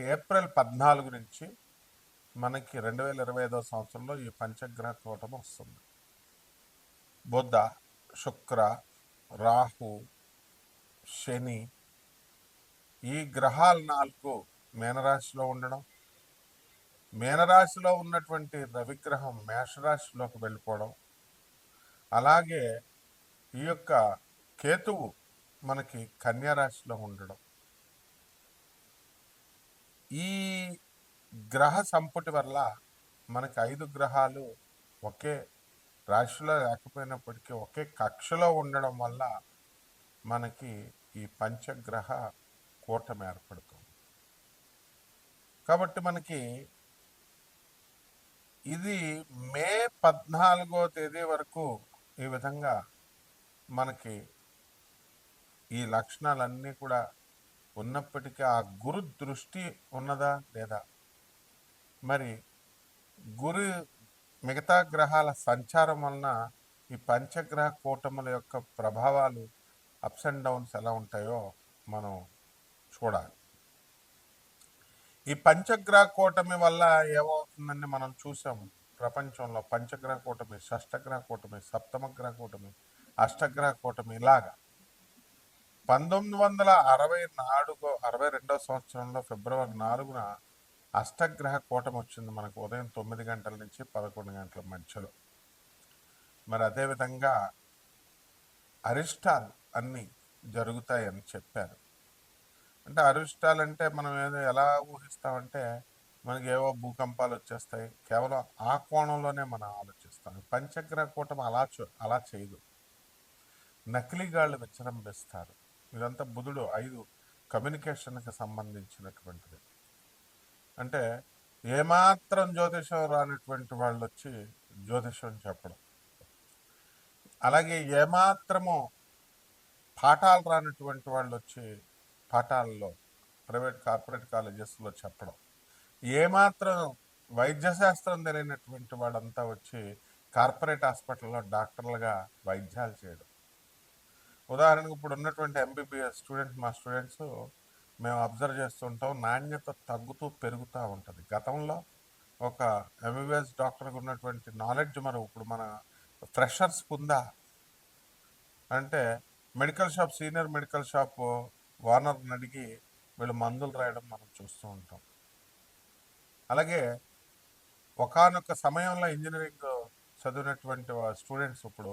April పద్నాలుగు నుంచి మనకి రెండు వేల ఇరవై ఐదో సంవత్సరంలో ఈ పంచగ్రహ కూటమి వస్తుంది. బుధ శుక్ర రాహు శని ఈ గ్రహాలు నాలుగు మేనరాశిలో ఉండడం మేనరాశిలో ఉన్నటువంటి రవిగ్రహం మేషరాశిలోకి వెళ్ళిపోవడం అలాగే ఈ యొక్క కేతువు మనకి కన్యారాశిలో ఉండడం. ఈ గ్రహ సంపుటి వల్ల మనకి ఐదు గ్రహాలు ఒకే రాశిలో లేకపోయినప్పటికీ ఒకే కక్షలో ఉండడం వల్ల మనకి ఈ పంచగ్రహ కూటమి ఏర్పడుతుంది. కాబట్టి మనకి ఇది మే పద్నాలుగో తేదీ వరకు ఈ విధంగా మనకి ఈ లక్షణాలన్నీ కూడా ఉన్నప్పటికీ ఆ గురు దృష్టి ఉన్నదా లేదా? మరి గురు మిగతా గ్రహాల సంచారం వలన ఈ పంచగ్రహ కూటముల యొక్క ప్రభావాలు అప్స్ అండ్ డౌన్స్ ఎలా ఉంటాయో మనం చూడాలి. ఈ పంచగ్రహ కూటమి వల్ల ఏమవుతుందని మనం చూసాం ప్రపంచంలో పంచగ్రహ కూటమి షష్టగ్రహ కూటమి సప్తమ గ్రహ కూటమి అష్టగ్రహ కూటమి ఇలాగా. పంతొమ్మిది వందల అరవై నాలుగు అరవై రెండవ సంవత్సరంలో ఫిబ్రవరి నాలుగున అష్టగ్రహ కూటమి వచ్చింది మనకు ఉదయం తొమ్మిది గంటల నుంచి పదకొండు గంటల మధ్యలో. మరి అదేవిధంగా అరిష్టాలు అన్నీ జరుగుతాయని చెప్పారు. అంటే అరిష్టాలు అంటే మనం ఏదో ఎలా ఊహిస్తామంటే మనకి ఏవో భూకంపాలు వచ్చేస్తాయి కేవలం ఆ కోణంలోనే మనం ఆలోచిస్తాం. పంచగ్రహ కూటమి అలా చూ- అలా చేయదు. నకిలీగాళ్ళు విజృంభిస్తారు ఇదంతా బుధుడు ఐదు కమ్యూనికేషన్కి సంబంధించినటువంటిది. అంటే ఏమాత్రం జ్యోతిషం రానటువంటి వాళ్ళు వచ్చి జ్యోతిషం చెప్పడం. అలాగే ఏమాత్రము పాఠాలు రానటువంటి వాళ్ళు వచ్చి పాఠాల్లో ప్రైవేట్ కార్పొరేట్ కాలేజెస్లో చెప్పడం. ఏమాత్రం వైద్యశాస్త్రం తెలియనటువంటి వాళ్ళంతా వచ్చి కార్పొరేట్ హాస్పిటల్లో డాక్టర్లుగా వైద్యాలు చేయడం. ఉదాహరణకు ఇప్పుడు ఉన్నటువంటి ఎంబీబీఎస్ స్టూడెంట్స్ మా స్టూడెంట్స్ మేము అబ్జర్వ్ చేస్తుంటాం నాణ్యత తగ్గుతూ పెరుగుతూ ఉంటుంది. గతంలో ఒక ఎంబీబీఎస్ డాక్టర్కి ఉన్నటువంటి నాలెడ్జ్ మనం ఇప్పుడు మన ఫ్రెషర్స్ ఉందా అంటే medical shop senior medical shop ఓనర్ని అడిగి వీళ్ళు మందులు రాయడం మనం చూస్తూ ఉంటాం. అలాగే ఒకానొక సమయంలో ఇంజనీరింగ్ చదివినటువంటి స్టూడెంట్స్ ఇప్పుడు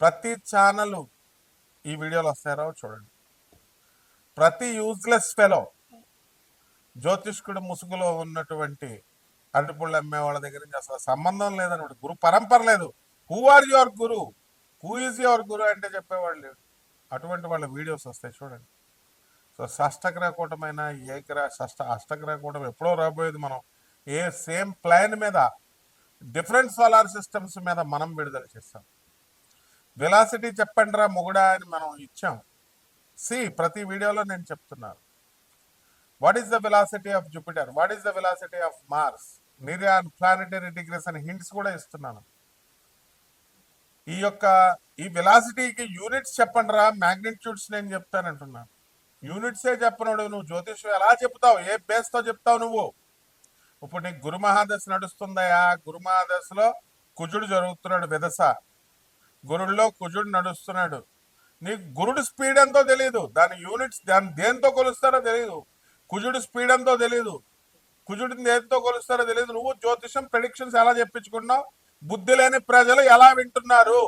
ప్రతి ఛానల్ ఈ వీడియోలు వస్తారో చూడండి. ప్రతి యూజ్లెస్ ఫెలో జ్యోతిష్కుడు ముసుగులో ఉన్నటువంటి అరటిపుళ్ళు అమ్మే వాళ్ళ దగ్గర నుంచి అసలు సంబంధం లేదనమాట గురు పరంపర లేదు. Who are your guru who is your guru అంటే చెప్పేవాళ్ళు లేడు అటువంటి వాళ్ళ వీడియోస్ వస్తాయి చూడండి. సో షష్టగ్రహ కూటమైన షష్ట అష్టగ్రహకూటం ఎప్పుడో రాబోయేది మనం ఏ సేమ్ ప్లాన్ మీద డిఫరెంట్ సోలార్ సిస్టమ్స్ మీద మనం విడుదల చేస్తాం. వెలాసిటీ చెప్పండి రా మొగుడా అని మనం ఇచ్చాం. సి ప్రతి వీడియోలో నేను చెప్తున్నాను. What is the velocity of Jupiter what is the velocity of Mars నిరియాన్ planetary degrees అని హింట్స్ కూడా ఇస్తున్నాను. ఈ యొక్క ఈ వెలాసిటీకి యూనిట్స్ చెప్పండి రా మ్యాగ్నిట్యూడ్స్ నేను చెప్తానంటున్నాను యూనిట్సే చెప్పనోడు నువ్వు జ్యోతిష్యం ఎలా చెప్తావు ఏ బేస్తో చెప్తావు నువ్వు? ఇప్పుడు నీకు గురు మహాదశ నడుస్తుందయా? గురు మహాదశలో కుజుడు జరుగుతున్నాడు విదస. గురుడిలో కుజుడు నడుస్తున్నాడు. నీకు గురుడు స్పీడ్ ఎంతో తెలియదు దాని యూనిట్స్ దాని దేంతో కొలుస్తారో తెలియదు కుజుడు స్పీడ్ ఎంతో తెలియదు కుజుడిని దేంతో కొలుస్తారో తెలియదు నువ్వు జ్యోతిషం ప్రెడిక్షన్స్ ఎలా చెప్పించుకున్నావు? బుద్ధి లేని ప్రజలు ఎలా వింటున్నారు?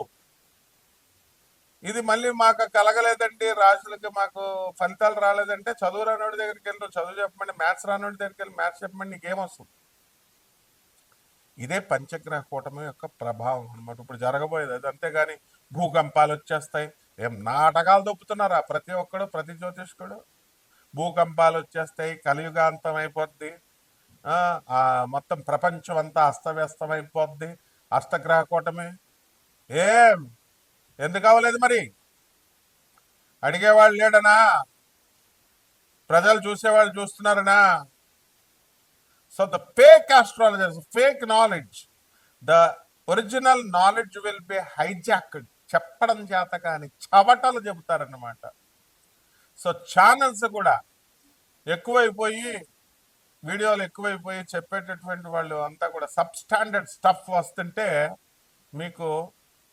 ఇది మళ్ళీ మాకు కలగలేదండి. రాజులకి మాకు ఫలితాలు రాలేదంటే చదువు రానోడి దగ్గరికి వెళ్ళి చదువు చెప్పమండి మ్యాథ్స్ రానోడి దగ్గరికి వెళ్ళి మ్యాథ్స్ చెప్పమండి నీకేమొస్తుంది ఇదే పంచగ్రహ కూటమి యొక్క ప్రభావం అనమాట ఇప్పుడు జరగబోయేది అది. అంతేగాని భూకంపాలు వచ్చేస్తాయి. ఏం నాటకాలు దొప్పుతున్నారా ప్రతి ఒక్కడు ప్రతి జ్యోతిష్కుడు. భూకంపాలు వచ్చేస్తాయి కలియుగాంతం అయిపోద్ది. మొత్తం ప్రపంచం అంతా అస్తవ్యస్తం అయిపోద్ది అష్టగ్రహ కూటమి. ఏం? ఎందుకు అవ్వలేదు మరి? అడిగేవాళ్ళు లేడనా? ప్రజలు చూసేవాళ్ళు చూస్తున్నారనా? So the fake astrologers fake knowledge the original knowledge will be hijacked చెప్పడం చేత కానీ చవటలు చెబుతారన్నమాట. సో ఛానల్స్ కూడా ఎక్కువైపోయి వీడియోలు ఎక్కువైపోయి చెప్పేటటువంటి వాళ్ళు అంతా కూడా సబ్ స్టాండర్డ్ స్టఫ్ వస్తుంటే మీకు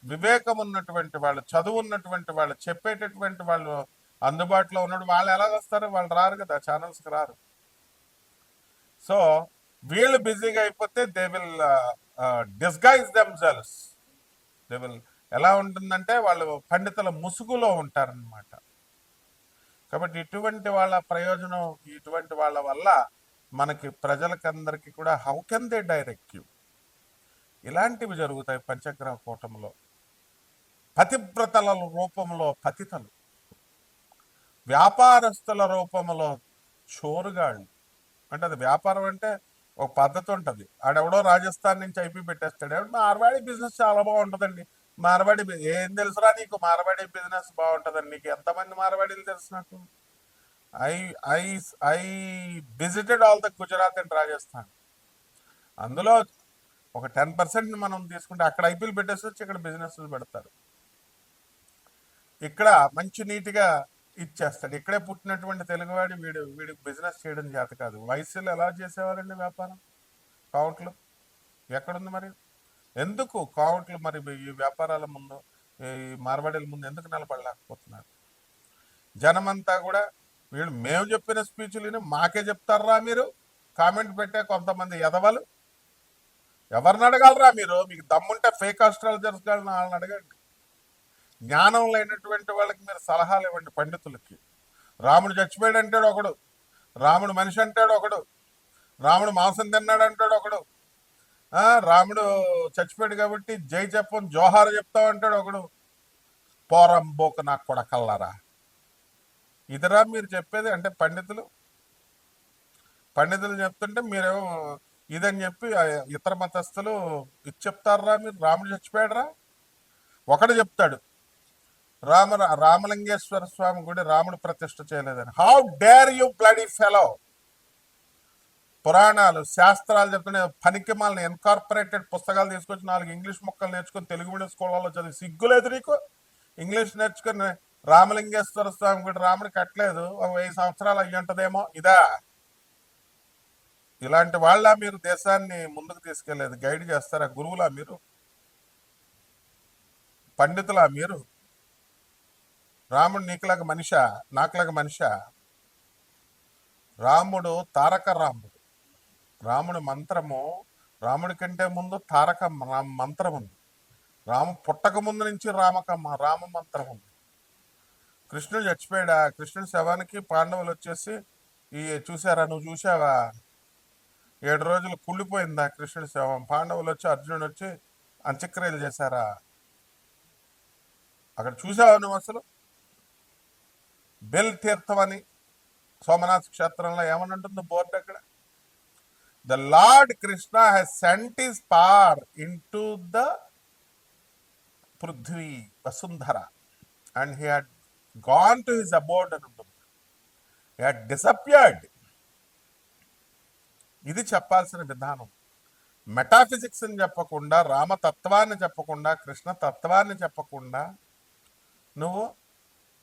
వివేకం ఉన్నటువంటి వాళ్ళు చదువు ఉన్నటువంటి వాళ్ళు చెప్పేటటువంటి వాళ్ళు అందుబాటులో ఉన్నాడు వాళ్ళు ఎలా వస్తారు వాళ్ళు రారు కదా ఛానల్స్కి రారు. సో వీళ్ళు బిజీగా అయిపోతే they will disguise themselves they will ఎలా ఉంటుందంటే వాళ్ళు పండితుల ముసుగులో ఉంటారనమాట కాబట్టి ఇటువంటి వాళ్ళ ప్రయోజనం ఇటువంటి వాళ్ళ వల్ల మనకి ప్రజలకందరికీ కూడా how can they direct you ఇలాంటివి జరుగుతాయి పంచగ్రహ కూటంలో పతివ్రతల రూపంలో పతితలు. వ్యాపారస్తుల రూపంలో చోరుగాళ్ళు. అంటే అది వ్యాపారం అంటే ఒక పద్ధతి ఉంటుంది. ఆడెవడో రాజస్థాన్ నుంచి అయిపోయి పెట్టేస్తాడు. ఎవడు మార్వాడి బిజినెస్ చాలా బాగుంటుందండి. మార్వాడి ఏం తెలుసురా నీకు? మార్వాడి బిజినెస్ బాగుంటుందండి. నీకు ఎంతమంది మార్వాడీలు తెలుసు నాకు? I I I visited all the Gujarat and Rajasthan. అందులో ఒక టెన్ పర్సెంట్ మనం తీసుకుంటే అక్కడ ఐపీఎల్ పెట్టేసి వచ్చి ఇక్కడ బిజినెస్ పెడతారు. ఇక్కడ మంచి నీట్గా ఇచ్చేస్తాడు. ఇక్కడే పుట్టినటువంటి తెలుగువాడి వీడు వీడికి బిజినెస్ చేయడం చేత కాదు. వయసులో ఎలా చేసేవారండి వ్యాపారం? కౌంట్లు? ఎక్కడుంది మరి? ఎందుకు కౌంట్లు మరి ఈ వ్యాపారాల ముందు ఈ మార్వాడీల ముందు ఎందుకు నిలబడలేకపోతున్నారు? జనమంతా కూడా వీళ్ళు మేము చెప్పిన స్పీచ్లు మాకే చెప్తారా మీరు? కామెంట్ పెట్టే కొంతమంది ఎదవలు ఎవరిని అడగలరా మీరు? మీకు దమ్ముంటే ఫేక్ ఆస్ట్రాలజర్స్ వాళ్ళని అడగండి. జ్ఞానం లేనటువంటి వాళ్ళకి మీరు సలహాలు ఇవ్వండి పండితులకి. రాముడు చచ్చిపోయాడు అంటాడు ఒకడు. రాముడు మనిషి అంటాడు ఒకడు. రాముడు మాంసం తిన్నాడు అంటాడు ఒకడు. రాముడు చచ్చిపోయాడు కాబట్టి జై చెప్పం జోహార్ చెప్తావు అంటాడు ఒకడు. పోరం బోక నాకు కూడా కల్లారా ఇదిరా మీరు చెప్పేది అంటే పండితులు. పండితులు చెప్తుంటే మీరేమో ఇదని చెప్పి ఇతర మతస్థులు ఇది చెప్తారా మీరు? రాముడు చచ్చిపోయాడురా. ఒకడు చెప్తాడు. రామ రామలింగేశ్వర స్వామి గుడి రాముడు ప్రతిష్ఠ చేయలేదని. How dare you bloody fellow పురాణాలు శాస్త్రాలు చెప్తున్న పనికి మాలని ఇన్కార్పొరేటెడ్ పుస్తకాలు తీసుకొచ్చి నాలుగు ఇంగ్లీష్ మొక్కలు నేర్చుకుని తెలుగు మీడియం స్కూళ్ళలో చదివి సిగ్గులేదు నీకు? ఇంగ్లీష్ నేర్చుకుని రామలింగేశ్వర స్వామి గుడి రాముడు కట్టలేదు. ఒక వెయ్యి సంవత్సరాలు అయ్యి ఉంటుందేమో. ఇదా? ఇలాంటి వాళ్ళ మీరు? దేశాన్ని ముందుకు తీసుకెళ్ళేదు. గైడ్ చేస్తారా? గురువులా మీరు? పండితులా మీరు? రాముడు నీకులాగా మనిష? నాకులాగా మనిష? రాముడు తారక రాముడు. రాముడి మంత్రము రాముడి కంటే ముందు తారక మంత్రం ఉంది రాము పుట్టక ముందు నుంచి రామక రామ మంత్రం ఉంది కృష్ణుడు చచ్చిపోయాడా? కృష్ణుడి శవానికి పాండవులు వచ్చేసి ఈ చూసారా నువ్వు చూసావా ఏడు రోజులు కుళ్ళిపోయిందా కృష్ణుడి శవం? పాండవులు వచ్చి అర్జునుడు వచ్చి అంత్యక్రియలు చేశారా? అక్కడ చూసావా నువ్వు అసలు? బెల్ తీర్థం అని సోమనాథ్ క్షేత్రంలో ఏమని ఉంటుంది బోర్డు అక్కడ? The Lord Krishna has sent his part into the Prithvi Vasundhara. And he had gone to his abode అని ఉంటుంది. హీ హ్యాడ్ డిసప్యర్డ్ ఇది చెప్పాల్సిన విధానం. మెటాఫిజిక్స్ అని చెప్పకుండా రామతత్వాన్ని చెప్పకుండా కృష్ణ తత్వాన్ని చెప్పకుండా నువ్వు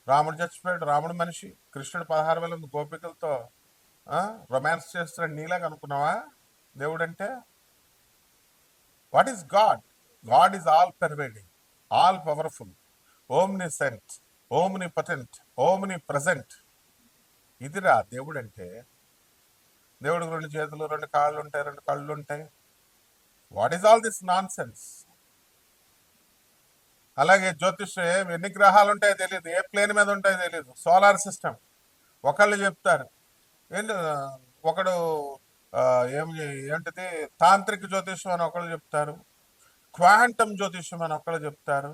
రాముడు చచ్చిపోయాడు. రాముడు మనిషి. కృష్ణుడు పదహారు వేల మంది గోపికలతో రొమాన్స్ చేస్తున్నాడు. నీలాగా అనుకున్నావా? దేవుడు అంటే what is God God is all pervading all powerful omniscient omnipotent omnipresent ఇదిరా దేవుడు అంటే దేవుడికి రెండు చేతులు రెండు కాళ్ళు ఉంటాయి రెండు కళ్ళు ఉంటాయి. What is all this nonsense అలాగే జ్యోతిష్యం ఎన్ని గ్రహాలు ఉంటాయో తెలియదు ఏ ప్లేన్ మీద ఉంటాయో తెలియదు సోలార్ సిస్టమ్. ఒకళ్ళు చెప్తారు. ఏంటి ఒకడు ఏం ఏంటిది తాంత్రిక జ్యోతిష్యం అని ఒకళ్ళు చెప్తారు. క్వాంటమ్ జ్యోతిష్యం అని ఒకళ్ళు చెప్తారు.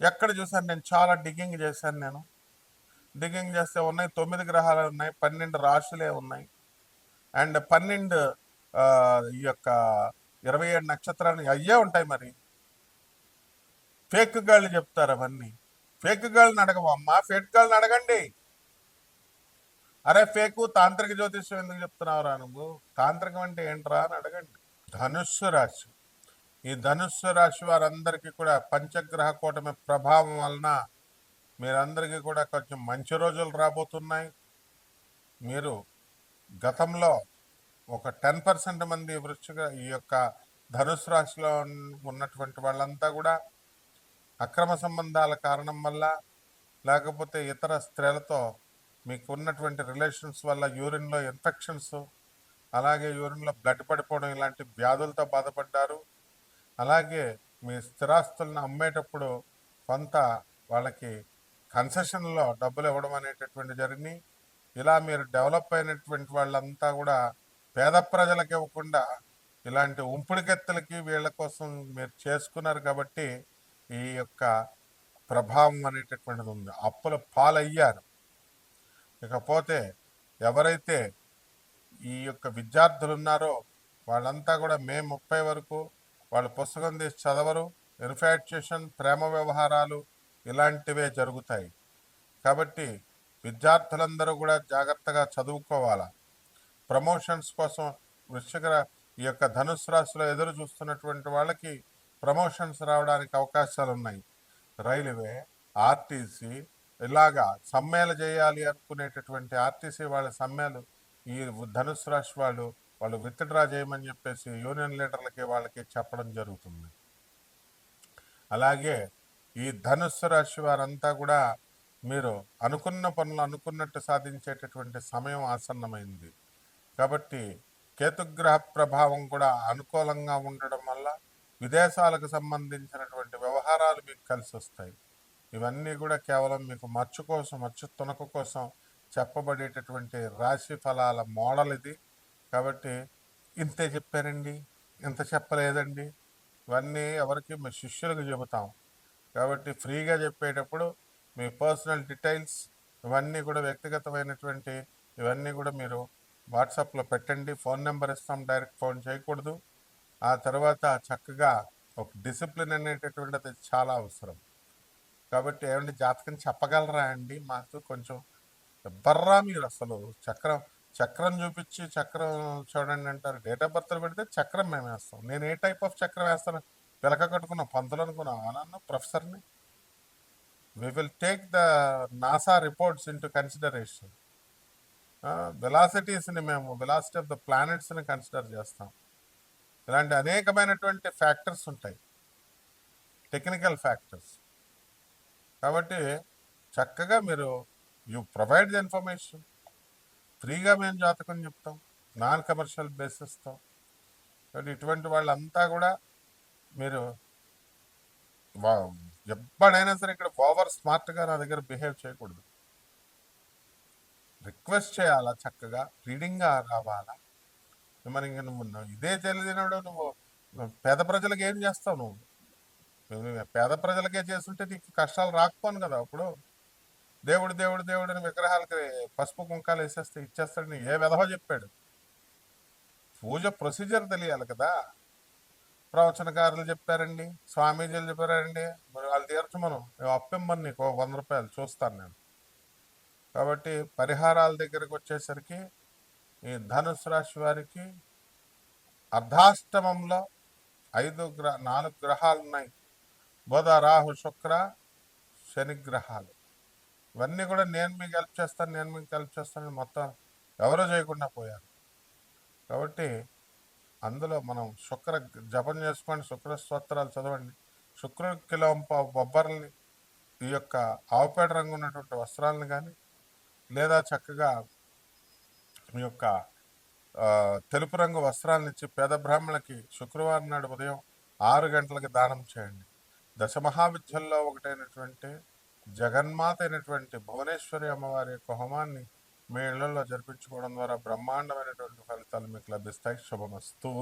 ఎక్కడ చూసాను నేను? చాలా డిగ్గింగ్ చేశాను నేను. డిగ్గింగ్ చేస్తే ఉన్నాయి తొమ్మిది గ్రహాలు ఉన్నాయి పన్నెండు రాశులే ఉన్నాయి. అండ్ పన్నెండు ఈ యొక్క ఇరవై ఏడు నక్షత్రాలు అయ్యే ఉంటాయి మరి. ఫేక్ గాళ్ళు చెప్తారు అవన్నీ. ఫేక్ గాళ్ళని అడగవమ్మా ఫేక్ గాళ్ళని అడగండి. అరే ఫేకు తాంత్రిక జ్యోతిష్యం ఎందుకు చెప్తున్నావురా నువ్వు? తాంత్రికం అంటే ఏంట్రా అని అడగండి. ధనుస్సు రాశి. ఈ ధనుస్సు రాశి వారందరికీ కూడా పంచగ్రహ కూటమి ప్రభావం వలన మీరందరికీ కూడా కొంచెం మంచి రోజులు రాబోతున్నాయి. మీరు గతంలో ఒక టెన్ పర్సెంట్ మంది వృశ్చిక ఈ యొక్క ధనుసు రాశిలో ఉన్నటువంటి వాళ్ళంతా కూడా అక్రమ సంబంధాల కారణం వల్ల లేకపోతే ఇతర స్త్రీలతో మీకు ఉన్నటువంటి రిలేషన్స్ వల్ల యూరిన్లో ఇన్ఫెక్షన్స్ అలాగే యూరిన్లో బ్లడ్ పడిపోవడం ఇలాంటి వ్యాధులతో బాధపడ్డారు. అలాగే మీ స్థిరాస్తులను అమ్మేటప్పుడు కొంత వాళ్ళకి కన్సెషన్లో డబ్బులు ఇవ్వడం అనేటటువంటి జరిగింది ఇలా మీరు డెవలప్ అయినటువంటి వాళ్ళంతా కూడా పేద ప్రజలకు ఇవ్వకుండా ఇలాంటి ఉంపుడికెత్తలకి వీళ్ళ కోసం మీరు చేసుకున్నారు కాబట్టి ఈ యొక్క ప్రభావం అనేటటువంటిది ఉంది. అప్పుల పాలయ్యారు. ఇకపోతే ఎవరైతే ఈ యొక్క విద్యార్థులు ఉన్నారో వాళ్ళంతా కూడా మే ముప్పై వరకు వాళ్ళు పుస్తకం తీసి చదవరు. ఇన్ఫాక్చుయేషన్ ప్రేమ వ్యవహారాలు ఇలాంటివే జరుగుతాయి. కాబట్టి విద్యార్థులందరూ కూడా జాగ్రత్తగా చదువుకోవాలా. ప్రమోషన్స్ కోసం వృశ్చిక ఈ యొక్క ధనుసు రాశిలో ఎదురు చూస్తున్నటువంటి వాళ్ళకి ప్రమోషన్స్ రావడానికి అవకాశాలు ఉన్నాయి రైల్వే ఆర్టీసీ ఇలాగా సమ్మెలు చేయాలి అనుకునేటటువంటి ఆర్టీసీ వాళ్ళ సమ్మెలు ఈ ధనుసు రాశి వాళ్ళు వాళ్ళు విత్డ్రా చేయమని చెప్పేసి యూనియన్ లీడర్లకి వాళ్ళకి చెప్పడం జరుగుతుంది. అలాగే ఈ ధనుస్సు రాశి వారంతా కూడా మీరు అనుకున్న పనులు అనుకున్నట్టు సాధించేటటువంటి సమయం ఆసన్నమైంది. కాబట్టి కేతుగ్రహ ప్రభావం కూడా అనుకూలంగా ఉండడం వల్ల విదేశాలకు సంబంధించినటువంటి వ్యవహారాలు మీకు కలిసి వస్తాయి. ఇవన్నీ కూడా కేవలం మీకు మచ్చు కోసం మచ్చు తునక కోసం చెప్పబడేటటువంటి రాశి ఫలాల మోడల్ ఇది. కాబట్టి ఇంతే చెప్పారండి ఇంత చెప్పలేదండి. ఇవన్నీ ఎవరికి మీ శిష్యులకు చెబుతాం. కాబట్టి ఫ్రీగా చెప్పేటప్పుడు మీ పర్సనల్ డీటెయిల్స్ ఇవన్నీ కూడా వ్యక్తిగతమైనటువంటి ఇవన్నీ కూడా మీరు వాట్సాప్లో పెట్టండి. ఫోన్ నెంబర్ ఇస్తాం డైరెక్ట్ ఫోన్ చేయకూడదు. ఆ తర్వాత చక్కగా ఒక డిసిప్లిన్ అనేటటువంటిది చాలా అవసరం. కాబట్టి ఏమంటే జాతకం చెప్పగలరా అండి? మాకు కొంచెం బర్రా మీరు అసలు చక్రం చక్రం చూపించి చక్రం చూడండి అంటారు. డేట్ ఆఫ్ బర్త్లు పెడితే చక్రం మేము వేస్తాం. నేను ఏ టైప్ ఆఫ్ చక్రం వేస్తాను? పిలక కట్టుకున్నా పంతులు అనుకున్నా నన్ను ప్రొఫెసర్ని we will take the NASA reports into consideration వెలాసిటీస్ని మేము వెలాసిటీ ఆఫ్ ద ప్లానెట్స్ని కన్సిడర్ చేస్తాం. ఇలాంటి అనేకమైనటువంటి ఫ్యాక్టర్స్ ఉంటాయి. Technical factors. కాబట్టి చక్కగా మీరు యు ప్రొవైడ్ ది ఇన్ఫర్మేషన్. ఫ్రీగా మేము జాతకం చెప్తాం. నాన్ కమర్షియల్ బేసిస్తో కాబట్టి ఇటువంటి వాళ్ళంతా కూడా మీరు ఎప్పుడైనా సరే ఇక్కడ ఓవర్ స్మార్ట్గా నా దగ్గర బిహేవ్ చేయకూడదు. రిక్వెస్ట్ చేయాలా చక్కగా? రీడింగ్గా రావాలా? మరి ఇంక నువ్వు ఇదే తెలియనప్పుడు నువ్వు పేద ప్రజలకు ఏం చేస్తావు నువ్వు? పేద ప్రజలకే చేస్తుంటే నీకు కష్టాలు రాకపోను కదా అప్పుడు. దేవుడు దేవుడు దేవుడు అని విగ్రహాలకి పసుపు కుంకాలు వేసేస్తే ఇచ్చేస్తాడు. నీకు ఏ విధవ చెప్పాడు? పూజ ప్రొసీజర్ తెలియాలి కదా. ప్రవచనకారులు చెప్పారండి స్వామీజీలు చెప్పారండి. మరి వాళ్ళు తీర్చు మనం. అప్పిమ్మని నీకు వంద రూపాయలు చూస్తాను నేను. కాబట్టి పరిహారాల దగ్గరకు వచ్చేసరికి ఈ ధనుసు రాశి వారికి అర్ధాష్టమంలో ఐదు గ్రహ నాలుగు గ్రహాలు ఉన్నాయి. బుధ రాహు శుక్ర శని గ్రహాలు. ఇవన్నీ కూడా నేను మీకు హెల్ప్ చేస్తాను నేను మీకు హెల్ప్ చేస్తాను మొత్తం ఎవరో చేయకుండా పోయారు. కాబట్టి అందులో మనం శుక్ర జపం చేసుకోండి శుక్ర స్తోత్రాలు చదవండి. శుక్ర కిలో బొబ్బర్లని ఈ యొక్క ఆవుపేట రంగు ఉన్నటువంటి వస్త్రాలను కానీ లేదా చక్కగా మీ యొక్క తెలుపు రంగు వస్త్రాలను ఇచ్చి పేద బ్రాహ్మణులకి శుక్రవారం నాడు ఉదయం ఆరు గంటలకి దానం చేయండి. దశ మహావిద్యల్లో ఒకటైనటువంటి జగన్మాత అయినటువంటి భువనేశ్వరి అమ్మవారి యొక్క హోమాన్ని మీ ఇళ్ళలో జరిపించుకోవడం ద్వారా బ్రహ్మాండమైనటువంటి ఫలితాలు మీకు లభిస్తాయి. శుభమస్తు.